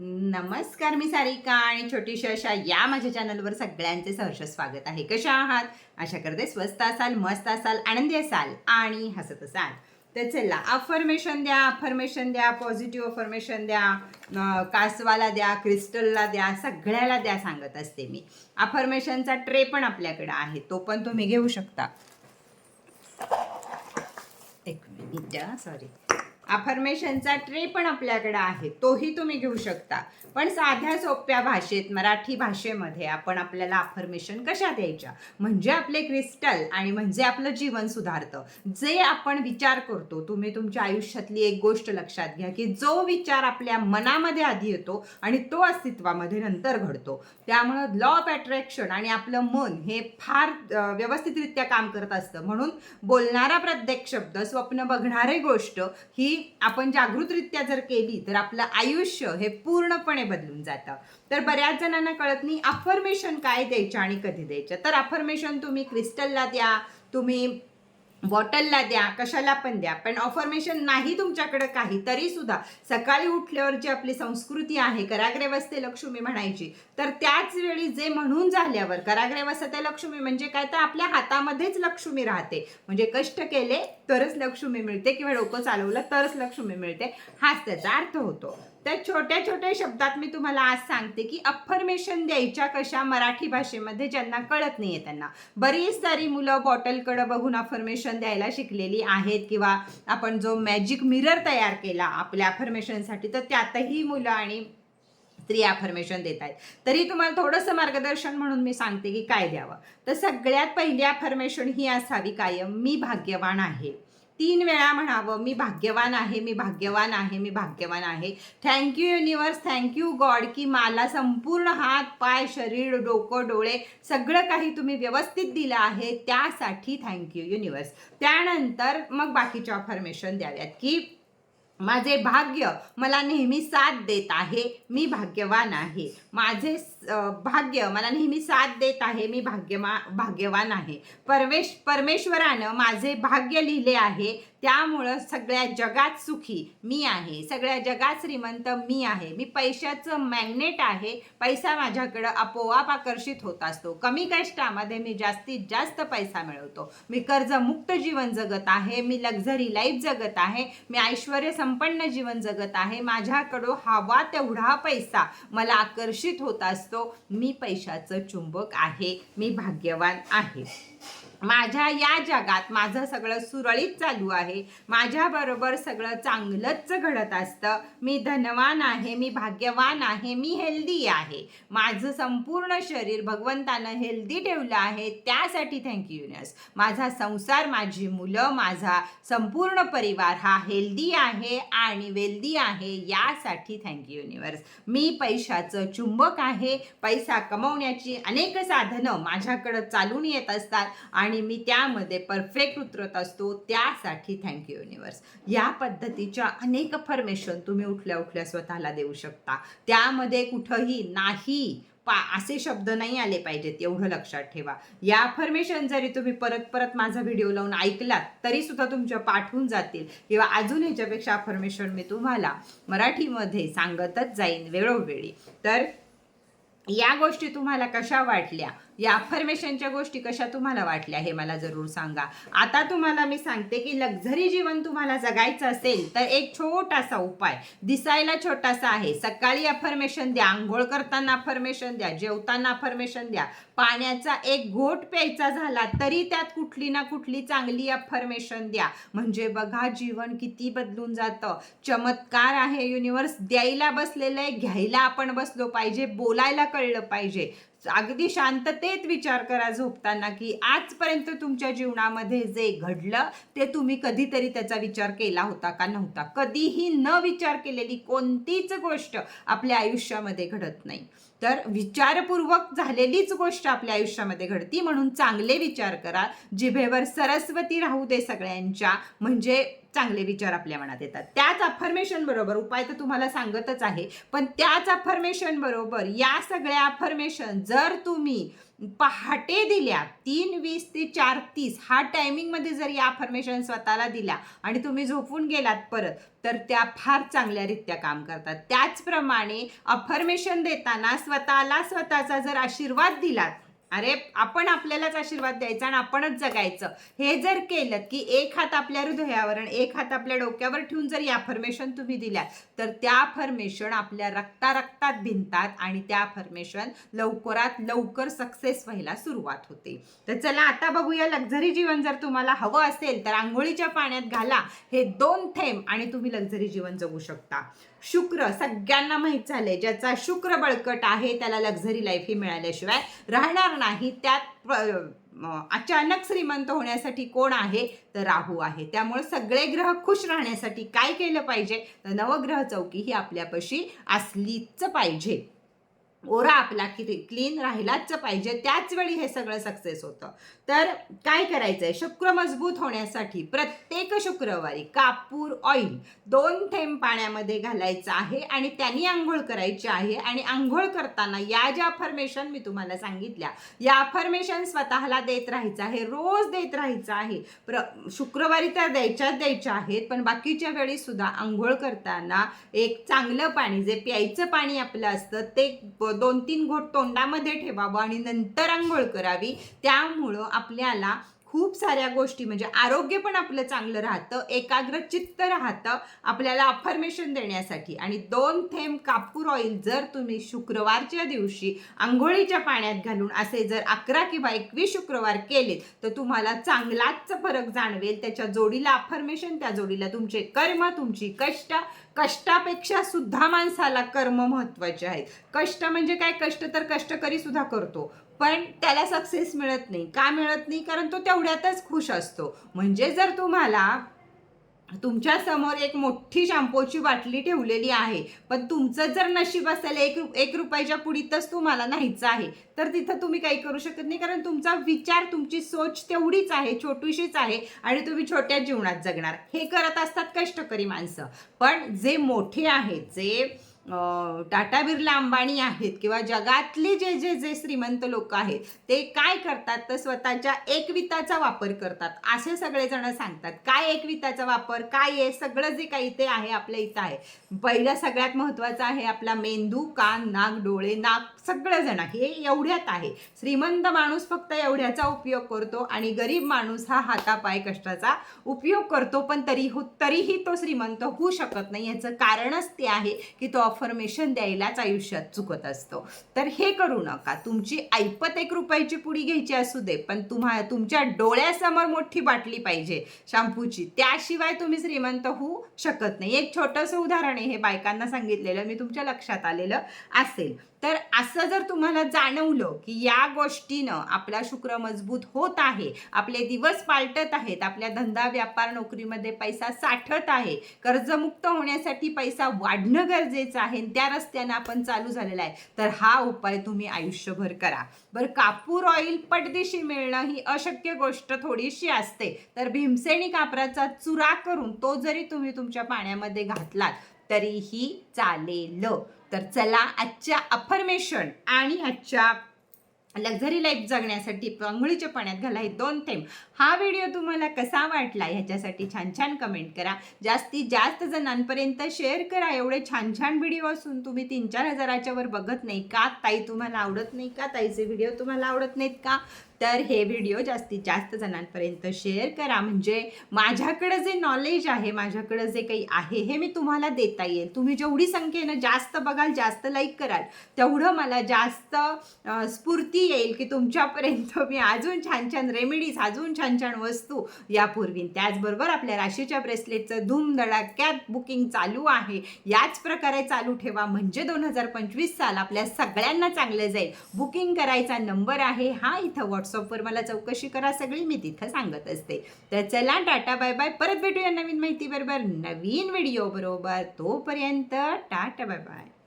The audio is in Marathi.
नमस्कार मी सारिका आणि छोटीशी अशा या माझ्या चॅनलवर सगळ्यांचे सहर्ष स्वागत आहे. कशा आहात? आशा करते स्वस्त असाल मस्त असाल आनंदी असाल आणि हसत असाल. तर चला अफर्मेशन द्या अफर्मेशन द्या पॉझिटिव्ह अफर्मेशन द्या कासवाला द्या क्रिस्टलला द्या सगळ्याला द्या सांगत असते मी. अफर्मेशनचा ट्रे पण आपल्याकडे आहे तो पण तुम्ही घेऊ शकता. एक मिनिट सॉरी अफर्मेशनचा ट्रे पण आपल्याकडे आहे. तोही तुम्ही घेऊ शकता. पण साध्या सोप्या भाषेत मराठी भाषेमध्ये आपण आपल्याला अफर्मेशन कशा द्यायच्या? म्हणजे आपले क्रिस्टल आणि म्हणजे आपलं जीवन सुधारतं. जे आपण विचार करतो तुम्ही तुमच्या आयुष्यातली एक गोष्ट लक्षात घ्या की जो विचार आपल्या मनामध्ये आधी येतो आणि तो अस्तित्वामध्ये नंतर घडतो. त्यामुळं लॉ ऑफ अट्रॅक्शन आणि आपलं मन हे फार व्यवस्थितरित्या काम करत असतं. म्हणून बोलणारा प्रत्येक शब्द स्वप्न बघणारे गोष्ट ही आपण जागृतरित्या जर केली तर आपलं आयुष्य हे पूर्णपणे बदलून जातं. तर बऱ्याच जणांना कळत नाही अफर्मेशन काय द्यायचं आणि कधी द्यायचं? तर अफर्मेशन तुम्ही क्रिस्टलला द्या तुम्ही बॉटलला द्या कशाला पण द्या. पण ऑफर्मेशन नाही तुमच्याकडं काही तरी सुद्धा सकाळी उठल्यावर जी आपली संस्कृती आहे कराग्रे वसते लक्ष्मी म्हणायची तर त्याच वेळी जे म्हणून झाल्यावर कराग्रे वसते लक्ष्मी म्हणजे काय? तर आपल्या हातामध्येच लक्ष्मी राहते. म्हणजे कष्ट केले तरच लक्ष्मी मिळते किंवा डोकं चालवलं तरच लक्ष्मी मिळते. हाच त्याचा अर्थ होतो. तर छोट्या छोट्या शब्दात मी तुम्हाला आज सांगते की अफर्मेशन द्यायच्या कशा मराठी भाषेमध्ये ज्यांना कळत नाही आहे त्यांना. बरीच सारी मुलं बॉटलकडं बघून अफर्मेशन द्यायला शिकलेली आहेत किंवा आपण जो मॅजिक मिरर तयार केला आपल्या अफर्मेशनसाठी तर त्यातही मुलं आणि स्त्री अफर्मेशन देत आहेत तरी तुम्हाला थोडंसं मार्गदर्शन म्हणून मी सांगते की काय द्यावं. तर सगळ्यात पहिली अफर्मेशन ही असावी कायम मी भाग्यवान आहे. तीन वेळा म्हणावं मी भाग्यवान आहे मी भाग्यवान आहे मी भाग्यवान आहे. थँक्यू युनिवर्स थँक्यू गॉड की मला संपूर्ण हात पाय शरीर डोकं डोळे सगळं काही तुम्ही व्यवस्थित दिलं आहे त्यासाठी थँक्यू युनिवर्स त्यानंतर मग बाकीच्या अफर्मेशन द्याव्यात की माझे भाग्य मला नेहमी साथ देत आहे. मी भाग्यवान आहे. माझे भाग्य मला नेहमी साथ देत आहे मी भाग्यमा भाग्यवान आहे. परमेश परमेश्वरानं माझे भाग्य लिहिले आहे त्यामुळं सगळ्या जगात सुखी मी आहे. सगळ्या जगात श्रीमंत मी आहे. मी पैशाचं मॅग्नेट आहे. पैसा माझ्याकडं आपोआप आकर्षित होत असतो. कमी कष्टामध्ये मी जास्तीत जास्त पैसा मिळवतो. मी कर्जमुक्त जीवन जगत आहे. मी लक्झरी लाईफ जगत आहे. मी ऐश्वर संपन्न जीवन जगत आहे. माझ्याकडं हवा तेवढा पैसा मला आकर्षित होत असतो मी पैशाचं चुंबक आहे मी भाग्यवान आहे. माझ्या या जगात माझं सगळं सुरळीत चालू आहे. माझ्याबरोबर सगळं चांगलंच घडत असतं. मी धनवान आहे मी भाग्यवान आहे मी हेल्दी आहे. माझं संपूर्ण शरीर भगवंतानं हेल्दी ठेवलं आहे. त्यासाठी थँक्यू युनिवर्स माझा संसार माझी मुलं माझा संपूर्ण परिवार हा हेल्दी आहे आणि वेल्दी आहे यासाठी थँक्यू युनिवर्स मी पैशाचं चुंबक आहे. पैसा कमवण्याची अनेक साधनं माझ्याकडं चालून येत असतात आणि मी त्यामध्ये परफेक्ट उतरत असतो त्यासाठी थँक्यू युनिवर्स या पद्धतीच्या अनेक फॉर्मेशन तुम्ही उठल्या उठल्या स्वतःला देऊ शकता. त्यामध्ये कुठंही नाही पा असे शब्द नाही आले पाहिजेत एवढं लक्षात ठेवा. या अफर्मेशन जरी तुम्ही परत परत माझा व्हिडिओ लावून ऐकलात तरी सुद्धा तुमच्या पाठवून जातील. किंवा अजून ह्याच्यापेक्षा अफर्मेशन मी तुम्हाला मराठीमध्ये सांगतच जाईन वेळोवेळी. तर या गोष्टी तुम्हाला कशा वाटल्या? या अफर्मेशनच्या गोष्टी कशा तुम्हाला वाटल्या हे मला जरूर सांगा. आता तुम्हाला मी सांगते की लक्झरी जीवन तुम्हाला जगायचं असेल तर एक छोटासा उपाय दिसायला छोटासा आहे. सकाळी अफर्मेशन द्या आंघोळ करताना अफर्मेशन द्या जेवताना अफर्मेशन द्या. पाण्याचा एक घोट प्यायचा झाला तरी त्यात कुठली ना कुठली चांगली अफर्मेशन द्या. म्हणजे बघा जीवन किती बदलून जातं. चमत्कार आहे युनिवर्स द्यायला बसलेलं आहे घ्यायला आपण बसलो पाहिजे बोलायला कळलं पाहिजे. अगदी शांततेत विचार करा झोपताना की आजपर्यंत तुमच्या जीवनामध्ये जे घडलं ते तुम्ही कधीतरी त्याचा विचार केला होता का नव्हता? कधीही न विचार केलेली कोणतीच गोष्ट आपल्या आयुष्यामध्ये घडत नाही. तर विचारपूर्वक झालेलीच गोष्ट आपल्या आयुष्यामध्ये घडती म्हणून चांगले विचार करा. जिभेवर सरस्वती राहू दे सगळ्यांच्या म्हणजे चांगले विचार आपल्या मनात येतात. त्याच अफर्मेशन बरोबर उपाय तर तुम्हाला सांगतच आहे पण त्याच अफर्मेशन बरोबर या सगळ्या अफर्मेशन जर तुम्ही पहाटे दिल्या तीन वीस ते चार तीस हा टायमिंगमध्ये जर या अफर्मेशन स्वतःला दिल्या आणि तुम्ही झोपून गेलात परत तर त्या फार चांगल्यारीत्या काम करतात. त्याचप्रमाणे अफर्मेशन देताना स्वतःला स्वतःचा जर आशीर्वाद दिलात अरे आपण आपल्यालाच आशीर्वाद द्यायचा आणि आपणच जगायचं. हे जर केलं की एक हात आपल्या हृदयावर आणि एक हात आपल्या डोक्यावर ठेवून जर या फर्मेशन तुम्ही दिल्या तर त्या फर्मेशन आपल्या रक्ता रक्तात भिनतात आणि त्या फर्मेशन लवकरात लवकर सक्सेस व्हायला सुरुवात होते. तर चला आता बघूया लक्झरी जीवन जर तुम्हाला हवं असेल तर आंघोळीच्या पाण्यात घाला. हे दोन थेंब आणि तुम्ही लक्झरी जीवन जगू शकता. शुक्र सगळ्यांना माहीत झालंय. ज्याचा शुक्र बळकट आहे त्याला लक्झरी लाईफ ही मिळाल्याशिवाय राहणार नाही. त्यात प- अचानक श्रीमंत होण्यासाठी कोण आहे? तर राहू आहे. त्यामुळे सगळे ग्रह खुश राहण्यासाठी काय केलं पाहिजे? तर नवग्रह चौकी ही आपल्यापाशी असलीच पाहिजे. ओरा आपला क्लीन राहिलाच पाहिजे त्याच वेळी हे सगळं सक्सेस होतं. तर काय करायचंय? शुक्र मजबूत होण्यासाठी प्रत्येक शुक्रवारी कापूर ऑइल दोन थेंब पाण्यामध्ये घालायचं आहे आणि त्यांनी आंघोळ करायची आहे आणि आंघोळ करताना या ज्या अफर्मेशन मी तुम्हाला सांगितल्या या अफर्मेशन स्वतःला देत राहायचं आहे रोज देत राहायचं आहे. प्र शुक्रवारी तर द्यायच्याच द्यायच्या आहेत पण बाकीच्या वेळी सुद्धा आंघोळ करताना एक चांगलं पाणी जे प्यायचं पाणी आपलं असतं ते दोन तीन घोट तोंडामध्ये ठेवावं आणि नंतर आंघोळ करावी. त्यामुळं आपल्याला खूप साऱ्या गोष्टी म्हणजे आरोग्य पण आपलं चांगलं राहतं एकाग्र चित्त राहतं आपल्याला अफर्मेशन देण्यासाठी. आणि दोन थेंब कापूर ऑइल जर तुम्ही शुक्रवारच्या दिवशी आंघोळीच्या पाण्यात घालून असे जर अकरा किंवा एकवीस शुक्रवार केलेत तर तुम्हाला चांगलाच फरक जाणवेल. त्याच्या जोडीला अफर्मेशन त्या जोडीला तुमचे कर्म तुमची कष्ट कष्टापेक्षा सुद्धा माणसाला कर्म महत्त्वाचे आहेत. कष्ट म्हणजे काय? कष्ट तर कष्टकरी सुद्धा करतो. पण त्याला सक्सेस मिळत नाही. का मिळत नाही? कारण तो तेवढ्यातच खुश असतो. म्हणजे जर तुम्हाला तुमच्यासमोर एक मोठी शॅम्पूची बाटली ठेवलेली आहे पण तुमचं जर नशीब असेल एक एक रुपयाच्या पुढीतच तुम्हाला नाहीचं आहे तर तिथं तुम्ही काही करू शकत नाही. कारण तुमचा विचार तुमची सोच तेवढीच आहे छोटीशीच आहे आणि तुम्ही छोट्या जीवनात जगणार. हे करत असतात कष्टकरी माणसं. पण जे मोठे आहेत जे टाटा बिर्ला अंबाणी आहेत किंवा जगातले जे जे जे श्रीमंत लोक आहेत ते काय करतात? तर स्वतःच्या एकविताचा वापर करतात. असे सगळेजण सांगतात काय एकविताचा वापर? काय आहे? सगळं जे काही ते आहे आपल्या इथं आहे. पहिलं सगळ्यात महत्त्वाचं आहे आपला मेंदू कान नाक डोळे नाक सगळेजण. हे एवढ्यात आहे. श्रीमंत माणूस फक्त एवढ्याचा उपयोग करतो आणि गरीब माणूस हा हातापाय कष्टाचा उपयोग करतो पण तरी हो तरीही तो श्रीमंत होऊ शकत नाही. याचं कारणच ते आहे की तो अफर्मेशन द्यायलाच आयुष्यात चुकत असतो. तर हे करू नका. तुमची ऐपत एक रुपयाची पुडी घ्यायची असू दे पण तुम्हा तुमच्या डोळ्यासमोर मोठी बाटली पाहिजे शॅम्पूची. त्याशिवाय तुम्ही श्रीमंत होऊ शकत नाही. एक छोटंसं उदाहरण आहे हे बायकांना सांगितलेलं मी तुमच्या लक्षात आलेलं असेल. तर असं जर तुम्हाला जाणवलं की या गोष्टीनं आपला शुक्र मजबूत होत आहे आपले दिवस पालटत आहेत आपल्या धंदा व्यापार नोकरीमध्ये पैसा साठत आहे कर्जमुक्त होण्यासाठी पैसा वाढणं गरजेचं आहे त्या रस्त्यानं आपण चालू झालेला आहे तर हा उपाय तुम्ही आयुष्यभर करा. बरं कापूर ऑइल पटदिशी मिळणं ही अशक्य गोष्ट थोडीशी असते तर भीमसेनी कापराचा चुरा करून तो जरी तुम्ही तुमच्या पाण्यामध्ये घातलात तरीही चालेल. तर चला आजच्या अफर्मेशन आणि आजच्या लक्झरी लाईफ जगण्यासाठी आंघोळीच्या पाण्यात घाला हे दोन थेंब हा व्हिडिओ तुम्हाला कसा वाटला ह्याच्यासाठी छान छान कमेंट करा. जास्तीत जास्त जणांपर्यंत शेअर करा. एवढे छान छान व्हिडिओ असून तुम्ही तीन चार हजाराच्या वर बघत नाही का? ताई तुम्हाला आवडत नाही का? ताईचे व्हिडिओ तुम्हाला आवडत नाहीत का? तर हे व्हिडिओ जास्तीत जास्त जणांपर्यंत शेअर करा. म्हणजे माझ्याकडं जे नॉलेज आहे माझ्याकडं जे काही आहे हे मी तुम्हाला देता येईल. तुम्ही जेवढी संख्येनं जास्त बघाल जास्त लाईक कराल तेवढं मला जास्त स्फूर्ती येईल की तुमच्यापर्यंत मी अजून छान छान रेमेडीज अजून छान छान वस्तू यापूर्वी त्याचबरोबर आपल्या राशीच्या ब्रेसलेटचं धूमधडाक्यात बुकिंग चालू आहे. याच प्रकारे चालू ठेवा. म्हणजे दोन हजार पंचवीस साल आपल्या सगळ्यांना चांगलं जाईल. बुकिंग करायचा नंबर आहे. हा इथं व्हॉट्सअपवर मला चौकशी करा सगळी मी तिथं सांगत असते. तर चला टाटा बाय बाय. परत भेटूया नवीन माहिती बरोबर नवीन व्हिडिओ बरोबर. तोपर्यंत टाटा बाय बाय.